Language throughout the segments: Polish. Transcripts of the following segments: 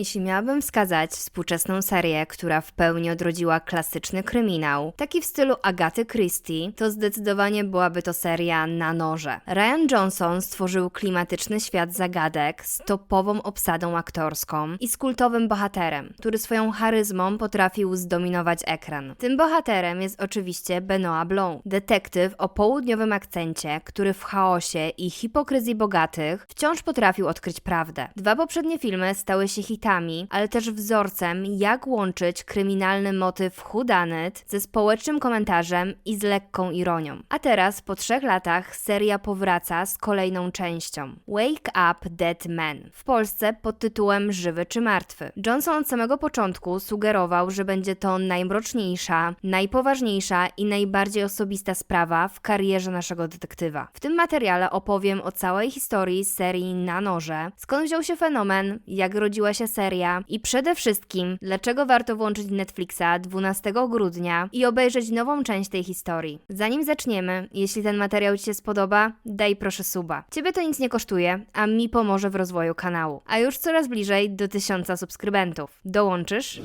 Jeśli miałabym wskazać współczesną serię, która w pełni odrodziła klasyczny kryminał, taki w stylu Agaty Christie, to zdecydowanie byłaby to seria Na noże. Ryan Johnson stworzył klimatyczny świat zagadek z topową obsadą aktorską i z kultowym bohaterem, który swoją charyzmą potrafił zdominować ekran. Tym bohaterem jest oczywiście Benoit Blanc, detektyw o południowym akcencie, który w chaosie i hipokryzji bogatych wciąż potrafił odkryć prawdę. Dwa poprzednie filmy stały się hitami, ale też wzorcem, jak łączyć kryminalny motyw whodunit ze społecznym komentarzem i z lekką ironią. A teraz, po trzech latach, seria powraca z kolejną częścią. Wake Up Dead Man. W Polsce pod tytułem Żywy czy Martwy. Johnson od samego początku sugerował, że będzie to najmroczniejsza, najpoważniejsza i najbardziej osobista sprawa w karierze naszego detektywa. W tym materiale opowiem o całej historii serii Na Noże, skąd wziął się fenomen, jak rodziła się seria i przede wszystkim, dlaczego warto włączyć Netflixa 12 grudnia i obejrzeć nową część tej historii. Zanim zaczniemy, jeśli ten materiał Ci się spodoba, daj proszę suba. Ciebie to nic nie kosztuje, a mi pomoże w rozwoju kanału. A już coraz bliżej do 1000 subskrybentów. Dołączysz?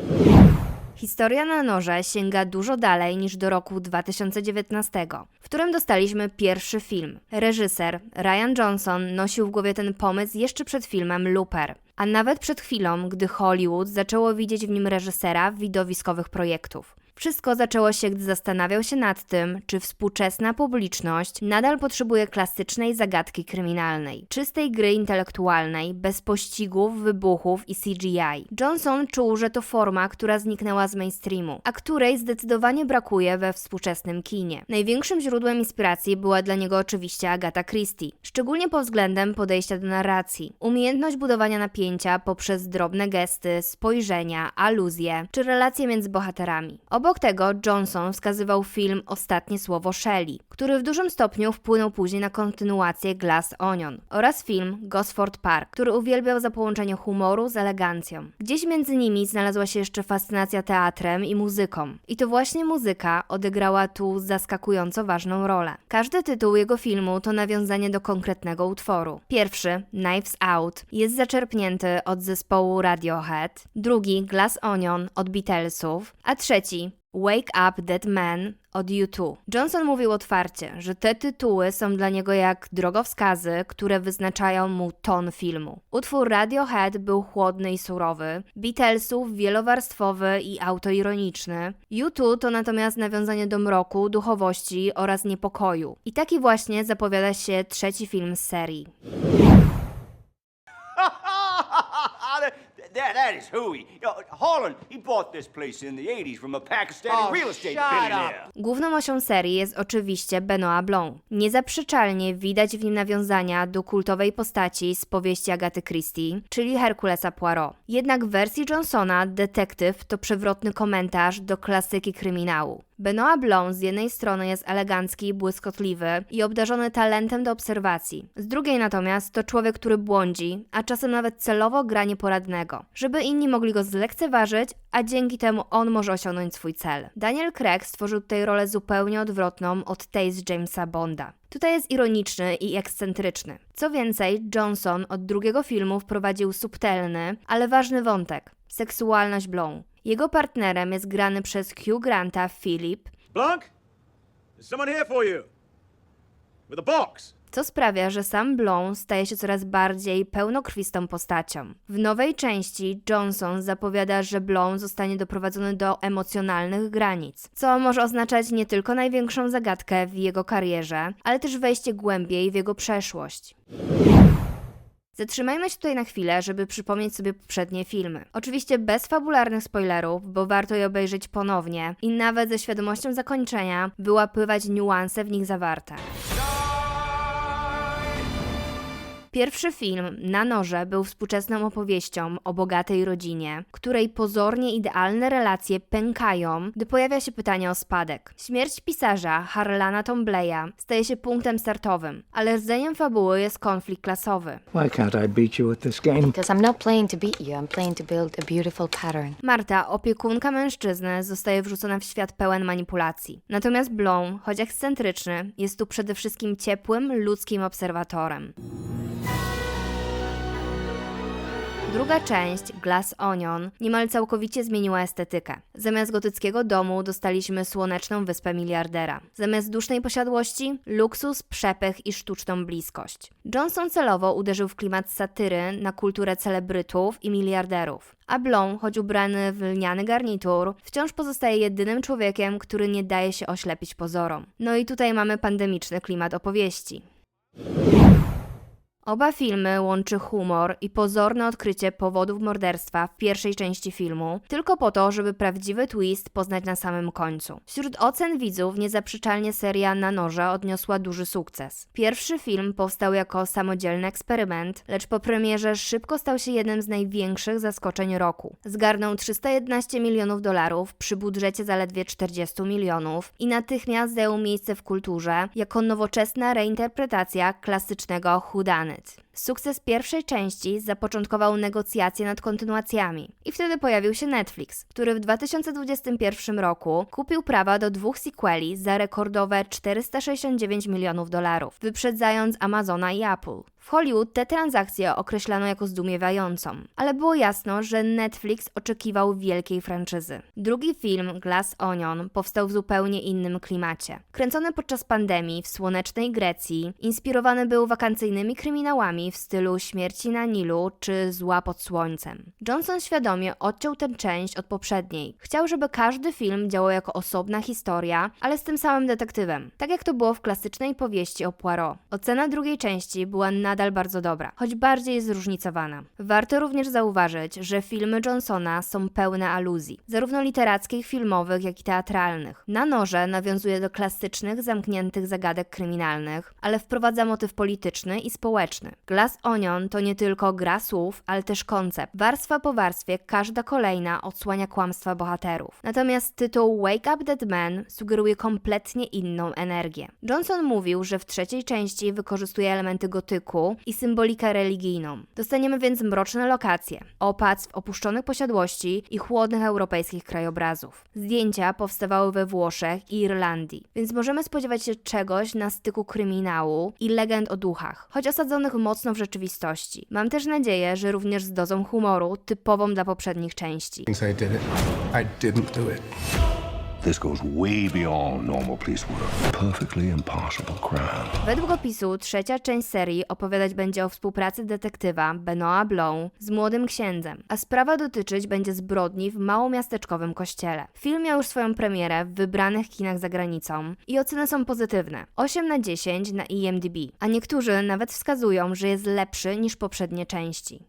Historia na noże sięga dużo dalej niż do roku 2019, w którym dostaliśmy pierwszy film. Reżyser Ryan Johnson nosił w głowie ten pomysł jeszcze przed filmem Looper, a nawet przed chwilą, gdy Hollywood zaczęło widzieć w nim reżysera widowiskowych projektów. Wszystko zaczęło się, gdy zastanawiał się nad tym, czy współczesna publiczność nadal potrzebuje klasycznej zagadki kryminalnej, czystej gry intelektualnej, bez pościgów, wybuchów i CGI. Johnson czuł, że to forma, która zniknęła z mainstreamu, a której zdecydowanie brakuje we współczesnym kinie. Największym źródłem inspiracji była dla niego oczywiście Agata Christie, szczególnie pod względem podejścia do narracji. Umiejętność budowania napięcia poprzez drobne gesty, spojrzenia, aluzje czy relacje między bohaterami. Obok tego Johnson wskazywał film Ostatnie słowo Shelley, który w dużym stopniu wpłynął później na kontynuację Glass Onion oraz film Gosford Park, który uwielbiał za połączenie humoru z elegancją. Gdzieś między nimi znalazła się jeszcze fascynacja teatrem i muzyką. I to właśnie muzyka odegrała tu zaskakująco ważną rolę. Każdy tytuł jego filmu to nawiązanie do konkretnego utworu. Pierwszy, Knives Out, jest zaczerpnięty od zespołu Radiohead, drugi Glass Onion od Beatlesów, a trzeci Wake Up Dead Man od U2. Johnson mówił otwarcie, że te tytuły są dla niego jak drogowskazy, które wyznaczają mu ton filmu. Utwór Radiohead był chłodny i surowy, Beatlesów wielowarstwowy i autoironiczny, U2 to natomiast nawiązanie do mroku, duchowości oraz niepokoju. I taki właśnie zapowiada się trzeci film z serii. That, that is hooey. You know, Holland, he bought this place in the 80s from a Pakistani Oh, real estate shut billionaire. Główną osią serii jest oczywiście Benoit Blanc. Niezaprzeczalnie widać w nim nawiązania do kultowej postaci z powieści Agaty Christie, czyli Herkulesa Poirot. Jednak w wersji Johnsona detektyw to przewrotny komentarz do klasyki kryminału. Benoit Blanc z jednej strony jest elegancki i błyskotliwy i obdarzony talentem do obserwacji. Z drugiej natomiast to człowiek, który błądzi, a czasem nawet celowo gra nieporadnego, żeby inni mogli go zlekceważyć, a dzięki temu on może osiągnąć swój cel. Daniel Craig stworzył tutaj rolę zupełnie odwrotną od tej z Jamesa Bonda. Tutaj jest ironiczny i ekscentryczny. Co więcej, Johnson od drugiego filmu wprowadził subtelny, ale ważny wątek seksualność Blanc. Jego partnerem jest grany przez Hugh Granta Philip, Blanc, there's someone here for you. With a box. Co sprawia, że sam Blanc staje się coraz bardziej pełnokrwistą postacią. W nowej części Johnson zapowiada, że Blanc zostanie doprowadzony do emocjonalnych granic, co może oznaczać nie tylko największą zagadkę w jego karierze, ale też wejście głębiej w jego przeszłość. Zatrzymajmy się tutaj na chwilę, żeby przypomnieć sobie poprzednie filmy. Oczywiście bez fabularnych spoilerów, bo warto je obejrzeć ponownie i nawet ze świadomością zakończenia wyłapywać niuanse w nich zawarte. Pierwszy film, Na noże, był współczesną opowieścią o bogatej rodzinie, której pozornie idealne relacje pękają, gdy pojawia się pytanie o spadek. Śmierć pisarza Harlana Tombleya staje się punktem startowym, ale rdzeniem fabuły jest konflikt klasowy. Why can't I beat you at this game? Because I'm not playing to beat you, I'm playing to build a beautiful pattern. Marta, opiekunka mężczyzny, zostaje wrzucona w świat pełen manipulacji. Natomiast Blanc, choć ekscentryczny, jest tu przede wszystkim ciepłym, ludzkim obserwatorem. Druga część, Glass Onion, niemal całkowicie zmieniła estetykę. Zamiast gotyckiego domu dostaliśmy słoneczną wyspę miliardera. Zamiast dusznej posiadłości, luksus, przepych i sztuczną bliskość. Johnson celowo uderzył w klimat satyry na kulturę celebrytów i miliarderów. A Blom, choć ubrany w lniany garnitur, wciąż pozostaje jedynym człowiekiem, który nie daje się oślepić pozorom. No i tutaj mamy pandemiczny klimat opowieści. Oba filmy łączy humor i pozorne odkrycie powodów morderstwa w pierwszej części filmu, tylko po to, żeby prawdziwy twist poznać na samym końcu. Wśród ocen widzów niezaprzeczalnie seria Na Noże odniosła duży sukces. Pierwszy film powstał jako samodzielny eksperyment, lecz po premierze szybko stał się jednym z największych zaskoczeń roku. Zgarnął 311 milionów dolarów przy budżecie zaledwie 40 milionów i natychmiast zajął miejsce w kulturze jako nowoczesna reinterpretacja klasycznego planet Sukces pierwszej części zapoczątkował negocjacje nad kontynuacjami i wtedy pojawił się Netflix, który w 2021 roku kupił prawa do dwóch sequeli za rekordowe 469 milionów dolarów, wyprzedzając Amazona i Apple. W Hollywood tę transakcję określano jako zdumiewającą, ale było jasno, że Netflix oczekiwał wielkiej franczyzy. Drugi film, Glass Onion, powstał w zupełnie innym klimacie. Kręcony podczas pandemii w słonecznej Grecji, inspirowany był wakancyjnymi kryminałami w stylu Śmierci na Nilu czy Zła pod słońcem. Johnson świadomie odciął tę część od poprzedniej. Chciał, żeby każdy film działał jako osobna historia, ale z tym samym detektywem, tak jak to było w klasycznej powieści o Poirot. Ocena drugiej części była nadal bardzo dobra, choć bardziej zróżnicowana. Warto również zauważyć, że filmy Johnsona są pełne aluzji, zarówno literackich, filmowych, jak i teatralnych. Na noże nawiązuje do klasycznych, zamkniętych zagadek kryminalnych, ale wprowadza motyw polityczny i społeczny. Glass Onion to nie tylko gra słów, ale też koncept. Warstwa po warstwie, każda kolejna odsłania kłamstwa bohaterów. Natomiast tytuł Wake Up Dead Man sugeruje kompletnie inną energię. Johnson mówił, że w trzeciej części wykorzystuje elementy gotyku i symbolikę religijną. Dostaniemy więc mroczne lokacje, opactw opuszczonych posiadłości i chłodnych europejskich krajobrazów. Zdjęcia powstawały we Włoszech i Irlandii, więc możemy spodziewać się czegoś na styku kryminału i legend o duchach, choć osadzonych mocno w rzeczywistości. Mam też nadzieję, że również z dozą humoru typową dla poprzednich części. I did it. I didn't do it. This goes way beyond normal police work. Perfectly impossible crime. Według opisu trzecia część serii opowiadać będzie o współpracy detektywa Benoit Blanc z młodym księdzem, a sprawa dotyczyć będzie zbrodni w małomiasteczkowym kościele. Film miał już swoją premierę w wybranych kinach za granicą i oceny są pozytywne 8 na 10 na IMDb, a niektórzy nawet wskazują, że jest lepszy niż poprzednie części.